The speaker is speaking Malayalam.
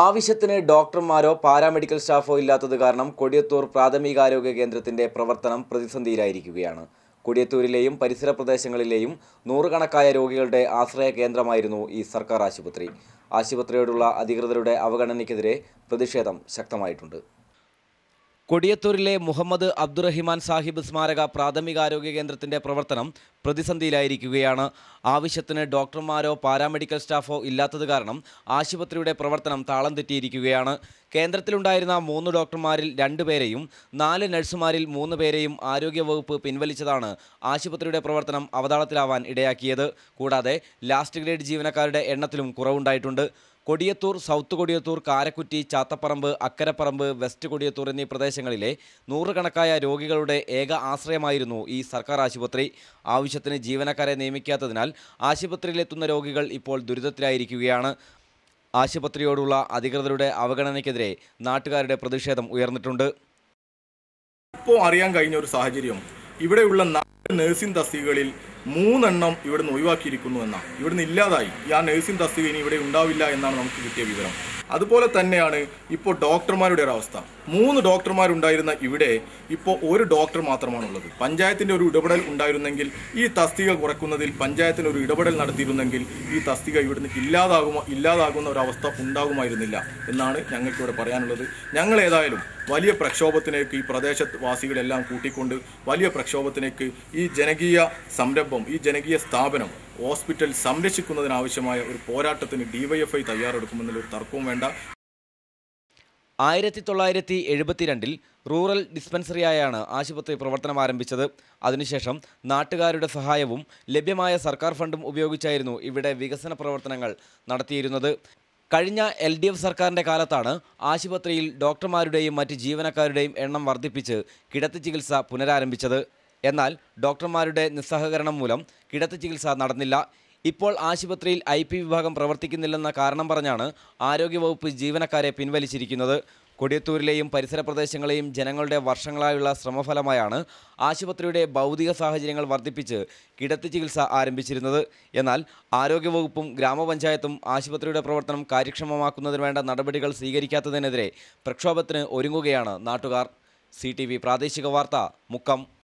ആവശ്യത്തിന് ഡോക്ടർമാരോ പാരാമെഡിക്കൽ സ്റ്റാഫോ ഇല്ലാത്തത് കാരണം കൊടിയത്തൂർ പ്രാഥമികാരോഗ്യ കേന്ദ്രത്തിന്റെ പ്രവർത്തനം പ്രതിസന്ധിയിലായിരിക്കുകയാണ്. കൊടിയത്തൂരിലെയും പരിസര പ്രദേശങ്ങളിലെയും നൂറുകണക്കായ രോഗികളുടെ ആശ്രയ കേന്ദ്രമായിരുന്നു ഈ സർക്കാർ ആശുപത്രി. ആശുപത്രിയോടുള്ള അധികൃതരുടെ അവഗണനയ്ക്കെതിരെ പ്രതിഷേധം ശക്തമായിട്ടുണ്ട്. കൊടിയത്തൂരിലെ മുഹമ്മദ് അബ്ദുറഹിമാൻ സാഹിബ് സ്മാരക പ്രാഥമികാരോഗ്യ കേന്ദ്രത്തിന്റെ പ്രവർത്തനം പ്രതിസന്ധിയിലായിരിക്കുകയാണ്. ആവശ്യത്തിന് ഡോക്ടർമാരോ പാരാമെഡിക്കൽ സ്റ്റാഫോ ഇല്ലാത്തത് കാരണം ആശുപത്രിയുടെ പ്രവർത്തനം താളം തെറ്റിയിരിക്കുകയാണ്. കേന്ദ്രത്തിലുണ്ടായിരുന്ന മൂന്ന് ഡോക്ടർമാരിൽ രണ്ടുപേരെയും നാല് നഴ്സുമാരിൽ മൂന്ന് പേരെയും ആരോഗ്യവകുപ്പ് പിൻവലിച്ചതാണ് ആശുപത്രിയുടെ പ്രവർത്തനം അവതാളത്തിലാവാൻ ഇടയാക്കിയത്. കൂടാതെ ലാസ്റ്റ് ഗ്രേഡ് ജീവനക്കാരുടെ എണ്ണത്തിലും കുറവുണ്ടായിട്ടുണ്ട്. കൊടിയത്തൂർ സൗത്ത് കൊടിയത്തൂർ കാരക്കുറ്റി ചാത്തപ്പറമ്പ് അക്കരപ്പറമ്പ് വെസ്റ്റ് കൊടിയത്തൂർ എന്നീ പ്രദേശങ്ങളിലെ നൂറുകണക്കായ രോഗികളുടെ ഏക ആശ്രയമായിരുന്നു ഈ സർക്കാർ ആശുപത്രി. ആവശ്യത്തിന് ജീവനക്കാരെ നിയമിക്കാത്തതിനാൽ ആശുപത്രിയിലെത്തുന്ന രോഗികൾ ഇപ്പോൾ ദുരിതത്തിലായിരിക്കുകയാണ്. ആശുപത്രിയോടുള്ള അധികൃതരുടെ അവഗണനയ്ക്കെതിരെ നാട്ടുകാരുടെ പ്രതിഷേധം ഉയർന്നിട്ടുണ്ട്. ഇപ്പോൾ അറിയാൻ കഴിഞ്ഞ ഒരു സാഹചര്യം. ഇവിടെയുള്ള നാല് നഴ്സിംഗ് തസ്തികകളിൽ മൂന്നെണ്ണം ഇവിടുന്ന് ഒഴിവാക്കിയിരിക്കുന്നു എന്നാണ്. ഇവിടുന്ന് ഇല്ലാതായി. ഈ ആ നഴ്സിംഗ് തസ്തിക ഇനി ഇവിടെ ഉണ്ടാവില്ല എന്നാണ് നമുക്ക് കിട്ടിയ വിവരം. അതുപോലെ തന്നെയാണ് ഇപ്പോൾ ഡോക്ടർമാരുടെ ഒരു അവസ്ഥ. മൂന്ന് ഡോക്ടർമാരുണ്ടായിരുന്ന ഇവിടെ ഇപ്പോൾ ഒരു ഡോക്ടർ മാത്രമാണുള്ളത്. പഞ്ചായത്തിന്റെ ഒരു ഇടപെടൽ ഉണ്ടായിരുന്നെങ്കിൽ ഈ തസ്തിക കുറയ്ക്കുന്നതിൽ പഞ്ചായത്തിന് ഒരു ഇടപെടൽ നടത്തിയിരുന്നെങ്കിൽ ഈ തസ്തിക ഇവിടുന്ന് ഇല്ലാതാകുമോ ഇല്ലാതാകുന്ന ഒരവസ്ഥ ഉണ്ടാകുമായിരുന്നില്ല എന്നാണ് ഞങ്ങൾക്കിവിടെ പറയാനുള്ളത്. ഞങ്ങൾ ഏതായാലും വലിയ പ്രക്ഷോഭത്തിലേക്ക് ഈ പ്രദേശവാസികളെല്ലാം കൂട്ടിക്കൊണ്ട് വലിയ പ്രക്ഷോഭത്തിലേക്ക് ഈ ജനകീയ സംരംഭം ഈ ജനകീയ സ്ഥാപനം ഹോസ്പിറ്റൽ സംരക്ഷിക്കുന്നതിനാവശ്യമായ ഒരു പോരാട്ടത്തിന് ഡിവൈഎഫ്ഐ തയ്യാറെടുക്കുമെന്നുള്ള ഒരു തർക്കവും വേണ്ട. ആയിരത്തി തൊള്ളായിരത്തി എഴുപത്തിരണ്ടിൽ റൂറൽ ഡിസ്പെൻസറിയായാണ് ആശുപത്രി പ്രവർത്തനം ആരംഭിച്ചത്. അതിനുശേഷം നാട്ടുകാരുടെ സഹായവും ലഭ്യമായ സർക്കാർ ഫണ്ടും ഉപയോഗിച്ചായിരുന്നു ഇവിടെ വികസന പ്രവർത്തനങ്ങൾ നടത്തിയിരുന്നത്. കഴിഞ്ഞ എൽ ഡി എഫ് സർക്കാരിന്റെ കാലത്താണ് ആശുപത്രിയിൽ ഡോക്ടർമാരുടെയും മറ്റ് ജീവനക്കാരുടെയും എണ്ണം വർദ്ധിപ്പിച്ച് കിടത്തി ചികിത്സ പുനരാരംഭിച്ചത്. എന്നാൽ ഡോക്ടർമാരുടെ നിസ്സഹകരണം മൂലം കിടത്തി ചികിത്സ നടന്നില്ല. ഇപ്പോൾ ആശുപത്രിയിൽ ഐ പി വിഭാഗം പ്രവർത്തിക്കുന്നില്ലെന്ന കാരണം പറഞ്ഞാണ് ആരോഗ്യവകുപ്പ് ജീവനക്കാരെ പിൻവലിച്ചിരിക്കുന്നത്. കൊടിയത്തൂരിലെയും പരിസര പ്രദേശങ്ങളെയും ജനങ്ങളുടെ വർഷങ്ങളായുള്ള ശ്രമഫലമായാണ് ആശുപത്രിയുടെ ഭൗതിക സാഹചര്യങ്ങൾ വർദ്ധിപ്പിച്ച് കിടത്തി ചികിത്സ ആരംഭിച്ചിരുന്നത്. എന്നാൽ ആരോഗ്യവകുപ്പും ഗ്രാമപഞ്ചായത്തും ആശുപത്രിയുടെ പ്രവർത്തനം കാര്യക്ഷമമാക്കുന്നതിന് വേണ്ട നടപടികൾ സ്വീകരിക്കാത്തതിനെതിരെ പ്രക്ഷോഭത്തിന് ഒരുങ്ങുകയാണ് നാട്ടുകാർ. സി പ്രാദേശിക വാർത്ത മുക്കം.